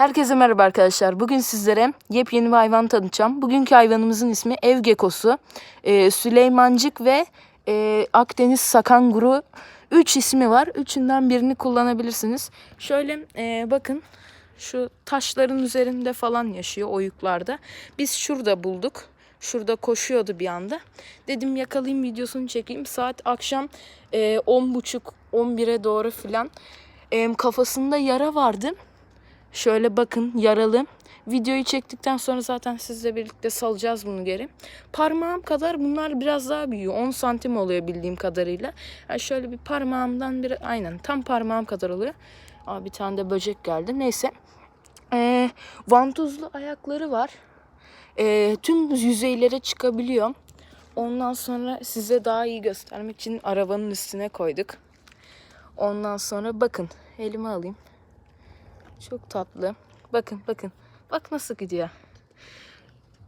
Herkese merhaba arkadaşlar. Bugün sizlere yepyeni bir hayvan tanıtacağım. Bugünkü hayvanımızın ismi ev gekosu. Ee, Süleymancık ve e, Akdeniz sakanguru. Üç ismi var. Üçünden birini kullanabilirsiniz. Şöyle e, bakın. Şu taşların üzerinde falan yaşıyor oyuklarda. Biz şurada bulduk. Şurada koşuyordu bir anda. Dedim yakalayayım videosunu çekeyim. Saat akşam e, 10.30-11'e doğru filan. E, kafasında yara vardı. Şöyle bakın yaralı. Videoyu çektikten sonra zaten sizle birlikte salacağız bunu geri. Parmağım kadar bunlar biraz daha büyüyor. 10 santim oluyor bildiğim kadarıyla. Yani şöyle bir parmağımdan bir aynen tam parmağım kadar oluyor. Aa, bir tane de böcek geldi. Neyse. Ee, vantuzlu ayakları var. Ee, tüm yüzeylere çıkabiliyor. Ondan sonra size daha iyi göstermek için arabanın üstüne koyduk. Ondan sonra bakın elime alayım. Çok tatlı. Bakın bakın. Bak nasıl gidiyor.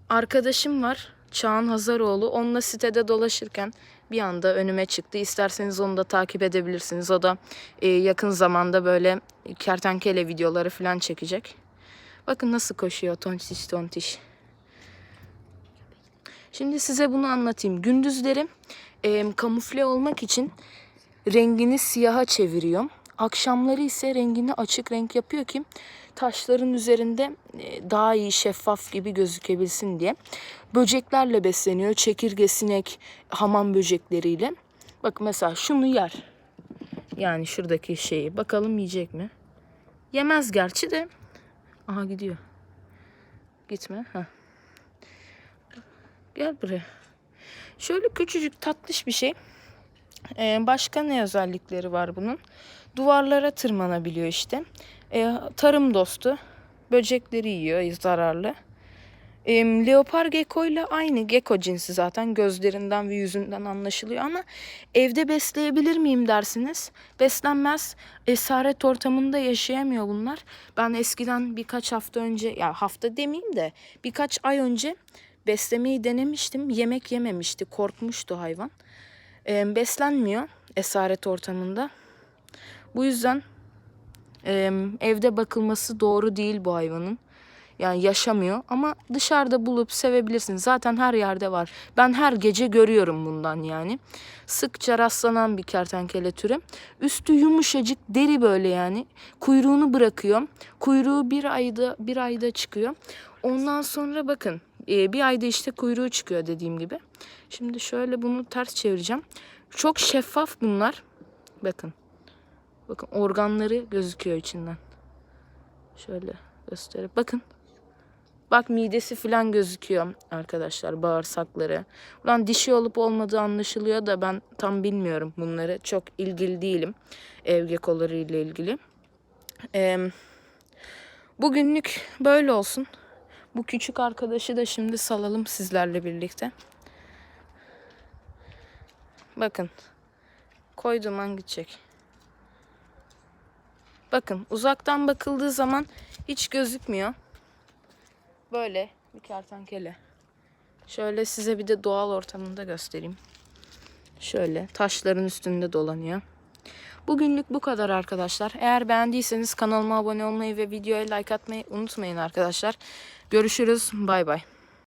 Arkadaşım var. Çağan Hazaroğlu. Onunla sitede dolaşırken bir anda önüme çıktı. İsterseniz onu da takip edebilirsiniz. O da e, yakın zamanda böyle kertenkele videoları falan çekecek. Bakın nasıl koşuyor tontiş tontiş. Şimdi size bunu anlatayım. Gündüzleri e, kamufle olmak için rengini siyaha çeviriyor. Akşamları ise rengini açık renk yapıyor ki taşların üzerinde e, daha iyi şeffaf gibi gözükebilsin diye. Böceklerle besleniyor. Çekirge, sinek, hamam böcekleriyle. Bak mesela şunu yer. Yani şuradaki şeyi. Bakalım yiyecek mi? Yemez gerçi de. Aha gidiyor. Gitme. Heh. Gel buraya. Şöyle küçücük tatlış bir şey. Ee, başka ne özellikleri var bunun? Duvarlara tırmanabiliyor işte. Ee, tarım dostu. Böcekleri yiyor zararlı. Ee, leopar gecko ile aynı gecko cinsi zaten gözlerinden ve yüzünden anlaşılıyor ama evde besleyebilir miyim dersiniz? Beslenmez. Esaret ortamında yaşayamıyor bunlar. Ben eskiden birkaç hafta önce ya hafta demeyeyim de birkaç ay önce beslemeyi denemiştim. Yemek yememişti. Korkmuştu hayvan. Ee, beslenmiyor esaret ortamında. Bu yüzden e, evde bakılması doğru değil bu hayvanın. Yani yaşamıyor ama dışarıda bulup sevebilirsiniz. Zaten her yerde var. Ben her gece görüyorum bundan yani. Sıkça rastlanan bir kertenkele türü. Üstü yumuşacık deri böyle yani. Kuyruğunu bırakıyor. Kuyruğu bir ayda bir ayda çıkıyor. Ondan sonra bakın bir ayda işte kuyruğu çıkıyor dediğim gibi. Şimdi şöyle bunu ters çevireceğim. Çok şeffaf bunlar. Bakın. Bakın organları gözüküyor içinden. Şöyle gösterip bakın. Bak midesi falan gözüküyor arkadaşlar bağırsakları. Ulan dişi olup olmadığı anlaşılıyor da ben tam bilmiyorum bunları. Çok ilgili değilim ev gekoları ile ilgili. Ee, bugünlük böyle olsun. Bu küçük arkadaşı da şimdi salalım sizlerle birlikte. Bakın. Koydum an gidecek. Bakın uzaktan bakıldığı zaman hiç gözükmüyor. Böyle bir kertenkele. Şöyle size bir de doğal ortamında göstereyim. Şöyle taşların üstünde dolanıyor. Bugünlük bu kadar arkadaşlar. Eğer beğendiyseniz kanalıma abone olmayı ve videoya like atmayı unutmayın arkadaşlar. Görüşürüz. Bay bay.